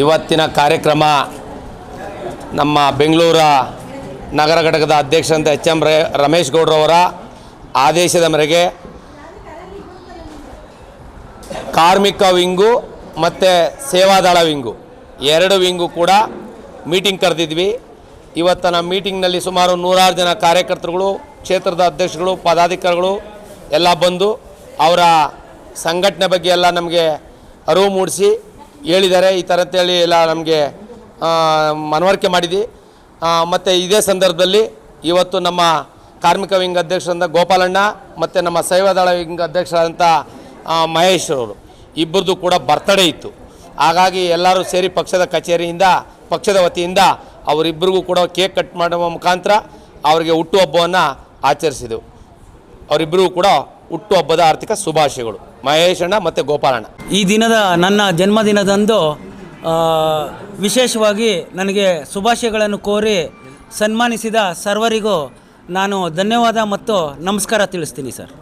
ಇವತ್ತಿನ ಕಾರ್ಯಕ್ರಮ ನಮ್ಮ ಬೆಂಗಳೂರ ನಗರ ಘಟಕದ ಅಧ್ಯಕ್ಷರಂತ ಎಚ್ ಎಂ ರಮೇಶ್ ಗೌಡ್ರವರ ಆದೇಶದ ಮೇರೆಗೆ ಕಾರ್ಮಿಕ ವಿಂಗು ಮತ್ತು ಸೇವಾದಳ ವಿಂಗು, ಎರಡು ವಿಂಗು ಕೂಡ ಮೀಟಿಂಗ್ ಕರೆದಿದ್ವಿ. ಇವತ್ತಿನ ಮೀಟಿಂಗ್ನಲ್ಲಿ ಸುಮಾರು ನೂರಾರು ಜನ ಕಾರ್ಯಕರ್ತರುಗಳು, ಕ್ಷೇತ್ರದ ಅಧ್ಯಕ್ಷಗಳು ಪದಾಧಿಕಾರಿಗಳು ಎಲ್ಲ ಬಂದು ಅವರ ಸಂಘಟನೆ ಬಗ್ಗೆ ಎಲ್ಲ ನಮಗೆ ಅರಿವು ಮೂಡಿಸಿ ಹೇಳಿದ್ದಾರೆ, ಈ ಥರ ಅಂತೇಳಿ ಎಲ್ಲ ನಮಗೆ ಮನವರಿಕೆ ಮಾಡಿದ್ವಿ. ಮತ್ತು ಇದೇ ಸಂದರ್ಭದಲ್ಲಿ ಇವತ್ತು ನಮ್ಮ ಕಾರ್ಮಿಕ ವಿಂಗ್ ಅಧ್ಯಕ್ಷರಾದ ಗೋಪಾಲಣ್ಣ ಮತ್ತು ನಮ್ಮ ಸೈವದಳ ವಿಂಗ್ ಅಧ್ಯಕ್ಷರಾದಂಥ ಮಹೇಶ್ ಅವರು ಇಬ್ಬರದ್ದು ಕೂಡ ಬರ್ತಡೇ ಇತ್ತು. ಹಾಗಾಗಿ ಎಲ್ಲರೂ ಸೇರಿ ಪಕ್ಷದ ಕಚೇರಿಯಿಂದ, ಪಕ್ಷದ ವತಿಯಿಂದ ಅವರಿಬ್ಬರಿಗೂ ಕೂಡ ಕೇಕ್ ಕಟ್ ಮಾಡುವ ಮುಖಾಂತರ ಅವರಿಗೆ ಹುಟ್ಟುಹಬ್ಬವನ್ನು ಆಚರಿಸಿದೆವು. ಅವರಿಬ್ಬರಿಗೂ ಕೂಡ ಹುಟ್ಟುಹಬ್ಬದ ಆರ್ಥಿಕ ಶುಭಾಶಯಗಳು. ಮಹೇಶಣ್ಣ ಅಣ್ಣ ಮತ್ತು ಗೋಪಾಲಣ್ಣ ಈ ದಿನದ ನನ್ನ ಜನ್ಮದಿನದಂದು ಆ, ವಿಶೇಷವಾಗಿ ನನಗೆ ಶುಭಾಶಯಗಳನ್ನು ಕೋರಿ ಸನ್ಮಾನಿಸಿದ ಸರ್ವರಿಗೂ ನಾನು ಧನ್ಯವಾದ ಮತ್ತು ನಮಸ್ಕಾರ ತಿಳಿಸ್ತೀನಿ ಸರ್.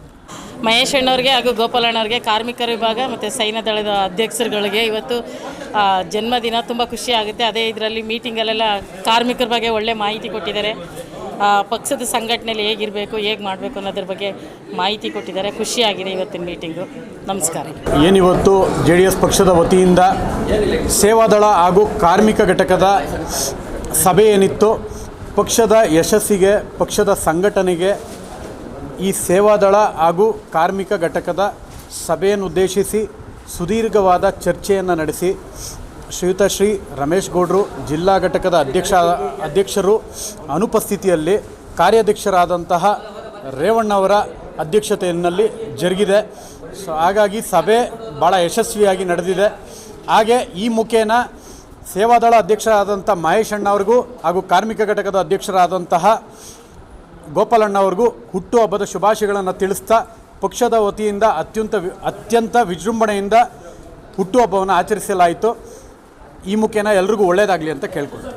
ಮಹೇಶ್ ಅಣ್ಣವ್ರಿಗೆ ಹಾಗೂ ಗೋಪಾಲಣ್ಣವ್ರಿಗೆ ಕಾರ್ಮಿಕರ ವಿಭಾಗ ಮತ್ತು ಸೈನ್ಯ ದಳದ ಅಧ್ಯಕ್ಷರುಗಳಿಗೆ ಇವತ್ತು ಜನ್ಮದಿನ ತುಂಬ ಖುಷಿಯಾಗುತ್ತೆ ಅದೇ ಇದರಲ್ಲಿ ಮೀಟಿಂಗಲ್ಲೆಲ್ಲ ಕಾರ್ಮಿಕರ ಬಗ್ಗೆ ಒಳ್ಳೆ ಮಾಹಿತಿ ಕೊಟ್ಟಿದ್ದಾರೆ. ಪಕ್ಷದ ಸಂಘಟನೆಯಲ್ಲಿ ಹೇಗಿರಬೇಕು, ಹೇಗೆ ಮಾಡಬೇಕು ಅನ್ನೋದ್ರ ಬಗ್ಗೆ ಮಾಹಿತಿ ಕೊಟ್ಟಿದ್ದಾರೆ. ಖುಷಿಯಾಗಿದೆ ಇವತ್ತಿನ ಮೀಟಿಂಗು. ನಮಸ್ಕಾರ. ಏನಿವತ್ತು ಜೆ ಡಿ ಎಸ್ ಪಕ್ಷದ ವತಿಯಿಂದ ಸೇವಾದಳ ಹಾಗೂ ಕಾರ್ಮಿಕ ಘಟಕದ ಸಭೆ ಏನಿತ್ತು? ಪಕ್ಷದ ಯಶಸ್ಸಿಗೆ, ಪಕ್ಷದ ಸಂಘಟನೆಗೆ ಈ ಸೇವಾದಳ ಹಾಗೂ ಕಾರ್ಮಿಕ ಘಟಕದ ಸಭೆಯನ್ನು ಉದ್ದೇಶಿಸಿ ಸುದೀರ್ಘವಾದ ಚರ್ಚೆಯನ್ನು ನಡೆಸಿ ಶ್ರೀಯುತ ಶ್ರೀ ರಮೇಶ್ ಗೌಡ್ರು ಜಿಲ್ಲಾ ಘಟಕದ ಅಧ್ಯಕ್ಷ, ಅಧ್ಯಕ್ಷರು ಅನುಪಸ್ಥಿತಿಯಲ್ಲಿ ಕಾರ್ಯಾಧ್ಯಕ್ಷರಾದಂತಹ ರೇವಣ್ಣವರ ಅಧ್ಯಕ್ಷತೆಯಲ್ಲಿ ಜರುಗಿದೆ. ಸೊ, ಹಾಗಾಗಿ ಸಭೆ ಭಾಳ ಯಶಸ್ವಿಯಾಗಿ ನಡೆದಿದೆ. ಹಾಗೆ ಈ ಮುಖೇನ ಸೇವಾದಳ ಅಧ್ಯಕ್ಷರಾದಂಥ ಮಹೇಶ್ ಅಣ್ಣವ್ರಿಗೂ ಹಾಗೂ ಕಾರ್ಮಿಕ ಘಟಕದ ಅಧ್ಯಕ್ಷರಾದಂತಹ ಗೋಪಾಲಣ್ಣವ್ರಿಗೂ ಹುಟ್ಟುಹಬ್ಬದ ಶುಭಾಶಯಗಳನ್ನು ತಿಳಿಸ್ತಾ ಪಕ್ಷದ ವತಿಯಿಂದ ಅತ್ಯಂತ ಅತ್ಯಂತ ವಿಜೃಂಭಣೆಯಿಂದ ಹುಟ್ಟುಹಬ್ಬವನ್ನು ಆಚರಿಸಲಾಯಿತು. ಈ ಮುಖೇನ ಎಲ್ರಿಗೂ ಒಳ್ಳೆಯದಾಗಲಿ ಅಂತ ಕೇಳ್ಕೊಳ್ತೀನಿ.